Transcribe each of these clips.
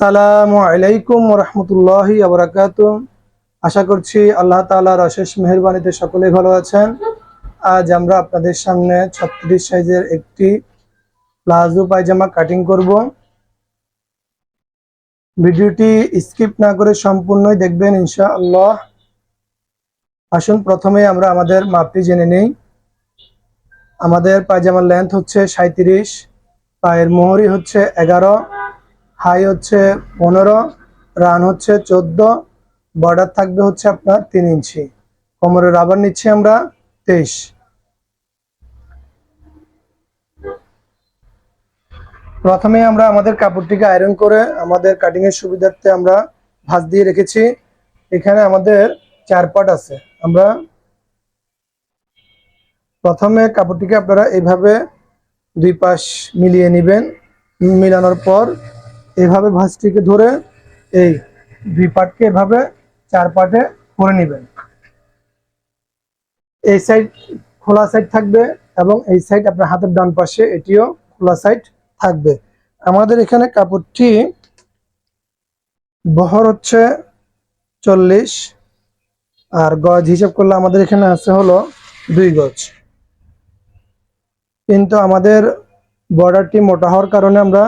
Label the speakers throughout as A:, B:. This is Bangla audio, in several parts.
A: সালামু আলাইকুম রহমতুল্লাহি আবরাকাত আশা করছি আল্লাহ তাআলার অশেষ মেহরবানিতে সকলে ভালো আছেন। আজ আমরা আপনাদের সামনে ছত্রিশ সাইজের একটি প্লাজো পায়জামা কাটিং করব। ভিডিওটি স্কিপ না করে সম্পূর্ণই দেখবেন ইনশাআল্লাহ। আসুন, প্রথমে আমরা আমাদের মাপটি জেনে নেই। আমাদের পায়জামার লেন্থ হচ্ছে সাঁত্রিশ পায়ের মোহরি হচ্ছে এগারো। হাই হচ্ছে পনেরো, রান হচ্ছে চোদ্দ, বর্ডার থাকবে হচ্ছে আপনার তিন ইঞ্চি। কোমরের রাবার নিচ্ছি আমরা তেইশ। প্রথমে আমরা আমাদের কাপড়টিকে আয়রন করে আমাদের কাটিং এর সুবিধার্থে আমরা ভাঁজ দিয়ে রেখেছি। এখানে আমাদের চার পাট আছে। আমরা প্রথমে কাপড়টিকে আপনারা এইভাবে দুই পাশ মিলিয়ে নেবেন। মিলানোর পর এভাবে ভাঁজটিকে ধরে এই দুই পাটকে এভাবে চার পাটে করে নেবেন। এই সাইড খোলা সাইড থাকবে এবং এই সাইড আপনার হাতের ডান পাশে এটিও খোলা সাইড থাকবে। আমাদের এখানে কাপড়টি বহর হচ্ছে চল্লিশ আর গজ হিসাব করলে আমাদের এখানে আছে হলো দুই গজ। কিন্তু আমাদের বর্ডারটি মোটা হওয়ার কারণে আমরা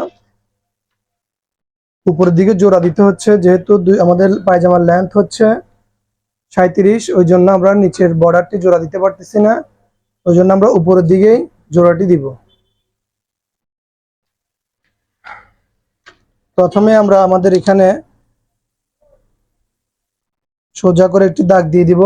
A: উপরের দিকে জোড়া দিতে হচ্ছে, যেহেতু আমাদের পায়জামার লেন্থ হচ্ছে সাঁত্রিশ ওই জন্য আমরা নিচের বর্ডারটি জোড়া দিতে পারতেছি না। ওই জন্য আমরা উপরের দিকেই জোড়াটি দিব। প্রথমে আমরা আমাদের এখানে সোজা করে একটি দাগ দিয়ে দিব।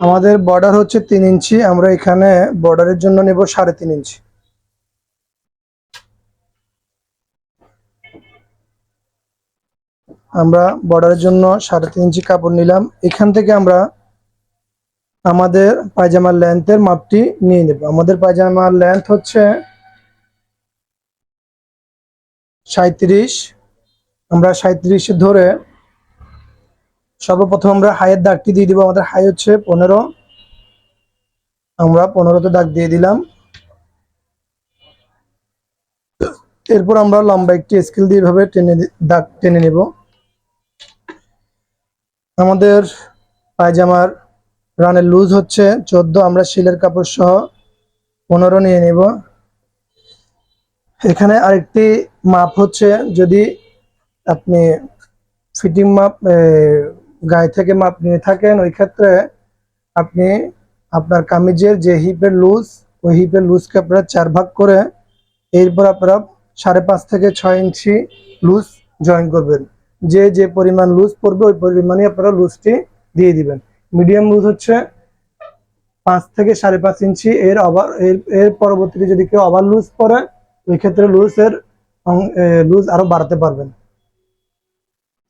A: আমাদের বর্ডার হচ্ছে তিন ইঞ্চি, আমরা এখানে বর্ডারের জন্য নেব সাড়ে তিন ইঞ্চি। আমরা বর্ডারের জন্য সাড়ে তিন ইঞ্চি কাপড় নিলাম। এখান থেকে আমরা আমাদের পায়জামার লেন্থের মাপটি নিয়ে নেব। আমাদের পায়জামার লেন্থ হচ্ছে সাঁত্রিশ আমরা সাঁত্রিশে ধরে সর্বপ্রথম আমরা হাইয়ের দাগটি দিয়ে দিব, আমাদের হাই হচ্ছে পনেরো। আমরা পনেরোতে দাগ দিয়ে দিলাম। এরপর আমরা লম্বা একটি স্কেল দিয়ে এভাবে টেনে দাগ টেনে নেব। আমাদের পায়জামার রানের লুজ হচ্ছে চোদ্দ, আমরা শিলের কাপড় সহ পনেরো নিয়ে নেব। এখানে আরেকটি মাপ হচ্ছে, যদি আপনি ফিটিং মাপ গায়ে থেকে মাপ নিয়ে থাকেন, ওই ক্ষেত্রে আপনি আপনার কামিজের যে হিপের লুজ, ওই হিপের লুজকে আপনারা চার ভাগ করে এরপর আপনারা সাড়ে পাঁচ থেকে ছয় ইঞ্চি লুজ জয়েন করবেন। যে যে পরিমাণ লুজ পড়বে, ওই পরিমাণে আপনারা লুজটি দিয়ে দিবেন। মিডিয়াম লুজ হচ্ছে পাঁচ থেকে সাড়ে পাঁচ ইঞ্চি, এর ওভার এর এর পরবর্তীতে যদি কেউ ওভার লুজ পরে, ওই ক্ষেত্রে লুজের লুজ আরও বাড়াতে পারবেন।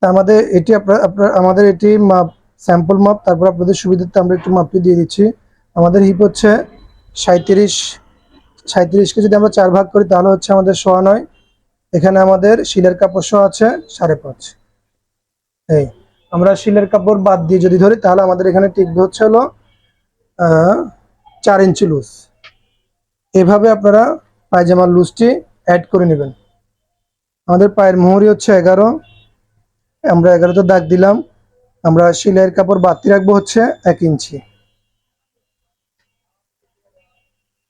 A: আমাদের এটি আপনার আপনার, আমাদের এটি মাপ স্যাম্পল মাপ, তারপর আপনাদের সুবিধার্থে আমরা একটু মাপটি দিয়ে দিচ্ছি। আমাদের হিপ হচ্ছে সাঁত্রিশ সাঁত্রিশকে যদি আমরা চার ভাগ করি তাহলে হচ্ছে আমাদের সোয়া নয়। এখানে আমাদের শিলের কাপড় সহ আছে, সাড়ে পাঁচ। এই, আমরা শিলের কাপড় বাদ দিয়ে যদি ধরি তাহলে আমাদের এখানে টিকবে হচ্ছে হলো চার ইঞ্চি লুজ। এভাবে আপনারা পায়জামার লুজটি অ্যাড করে নেবেন। আমাদের পায়ের মোহরি হচ্ছে এগারো আমরা এগারোতে দাগ দিলাম। আমরা শিলের কাপড় বাড়তি রাখব হচ্ছে এক ইঞ্চি।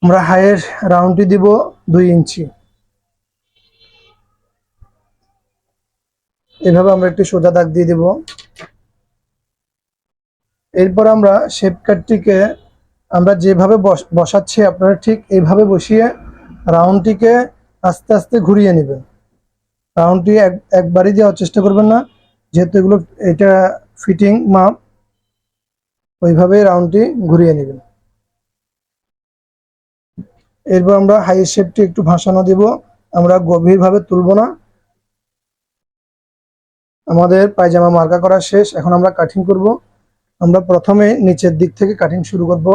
A: আমরা হাইয়ের রাউন্ডটি দিব দুই ইঞ্চি। এভাবে আমরা একটি সোজা দাগ দিয়ে দিব। এরপর আমরা শেপ কাটটিকে আমরা যেভাবে বস- বসাচ্ছি আপনারা ঠিক এইভাবে বসিয়ে রাউন্ডটিকে আস্তে আস্তে ঘুরিয়ে নেবেন। রাউন্ডটি এক, একবারই দেওয়ার চেষ্টা করবেন না। যেহেতু এগুলো, এটা ফিটিং মাপ ওইভাবে রাউন্ডটি ঘুরিয়ে নেবেন। এরপর আমরা হাই শেপটি একটু ভাসানো দিব। আমরা গভীরভাবে তুলব না। আমাদের পায়জামা মার্কা করা শেষ। এখন আমরা কাটিং করব। আমরা প্রথমে নিচের দিক থেকে কাটিং শুরু করব।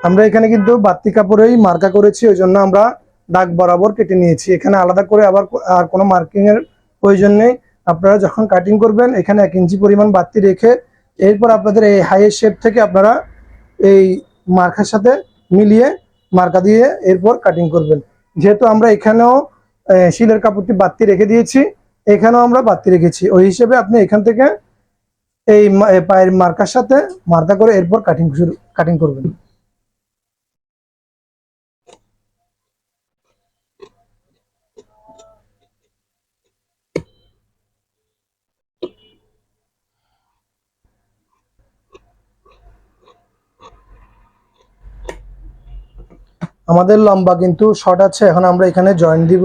A: আমরা এখানে কিন্তু বাতি কাপড়েই মার্কা করেছি ওই জন্য আমরা দাগ বরাবর কেটে নিয়েছি। এখানে আলাদা করে আবার আর কোনো মার্কিং এর প্রয়োজন নেই। আপনারা যখন কাটিং করবেন, এখানে এক ইঞ্চি পরিমাণ বাড়তি রেখে এরপর আপনাদের এই হাইয়ের শেপ থেকে আপনারা এই মার্কার সাথে মিলিয়ে মার্কা দিয়ে এরপর কাটিং করবেন। যেহেতু আমরা এখানেও শিলের কাপড়টি বাড়তি রেখে দিয়েছি, এখানেও আমরা বাড়তি রেখেছি। ওই হিসেবে আপনি এখান থেকে এই পায়ের মার্কার সাথে মার্কা করে এরপর কাটিং শুরু কাটিং করবেন। আমাদের লম্বা কিন্তু শর্ট আছে, এখন আমরা এখানে জয়েন্ট দিব।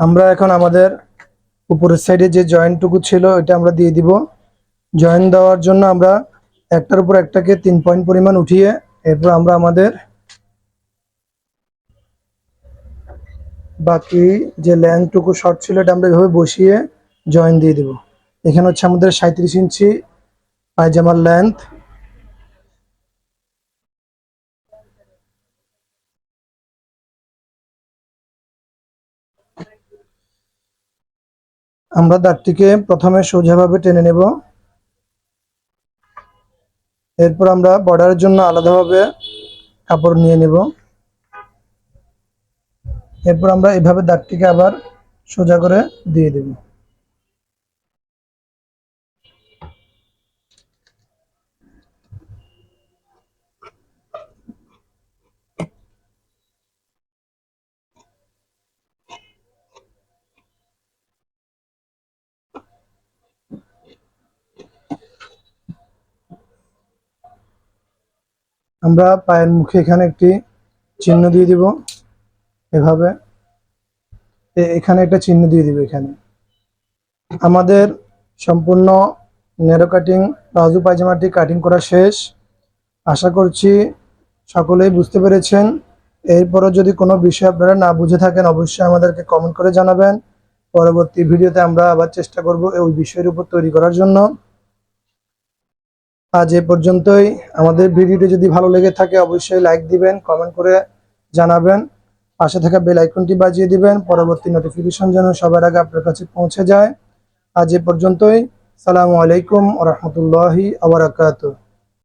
A: আমরা এখন আমাদের উপরের সাইডে যে জয়েন্টটুকু ছিল এটা আমরা দিয়ে দিব। জয়েন্ট দেওয়ার জন্য আমরা একটার উপর একটাকে তিন পয়েন্ট পরিমাণ উঠিয়ে, এরপর আমরা আমাদের বাকি যে ল্যান্ডটুকু শর্ট ছিল, এটা আমরা এভাবে বসিয়ে জয়েন দিয়ে দিব। এখানে হচ্ছে আমাদের সাঁত্রিশ ইঞ্চি পায়জামার লেন্থ আমরা দাঁতটিকে প্রথমে সোজাভাবে টেনে নেব। এরপর আমরা বর্ডারের জন্য আলাদাভাবে কাপড় নিয়ে নেব। এরপর আমরা এভাবে দাঁতটিকে আবার সোজা করে দিয়ে দেব। আমরা পায়ের মুখে এখানে একটি চিহ্ন দিয়ে দিব এভাবে। এখানে একটা চিহ্ন দিয়ে দিব এখানে। আমাদের সম্পূর্ণ নেরো কাটিং, প্লাজো পায়জামাটি কাটিং করা শেষ। আশা করছি সকলেই বুঝতে পেরেছেন। এরপরও যদি কোনো বিষয় আপনারা না বুঝে থাকেন, অবশ্যই আমাদেরকে কমেন্ট করে জানাবেন। পরবর্তী ভিডিওতে আমরা আবার চেষ্টা করব ওই বিষয়ের উপর তৈরি করার জন্য। আজ এ পর্যন্তই। আমাদের ভিডিওটি যদি ভালো লেগে থাকে, অবশ্যই লাইক দিবেন কমেন্ট করে জানাবেন। পাশে থাকা বেল আইকনটি বাজিয়ে দিবেন, পরবর্তী নোটিফিকেশন যেন সবার আগে আপনার কাছে পৌঁছে যায়। আজ এ পর্যন্তই। সালামু আলাইকুম রহমতুল্লাহি আবরাকাতুহ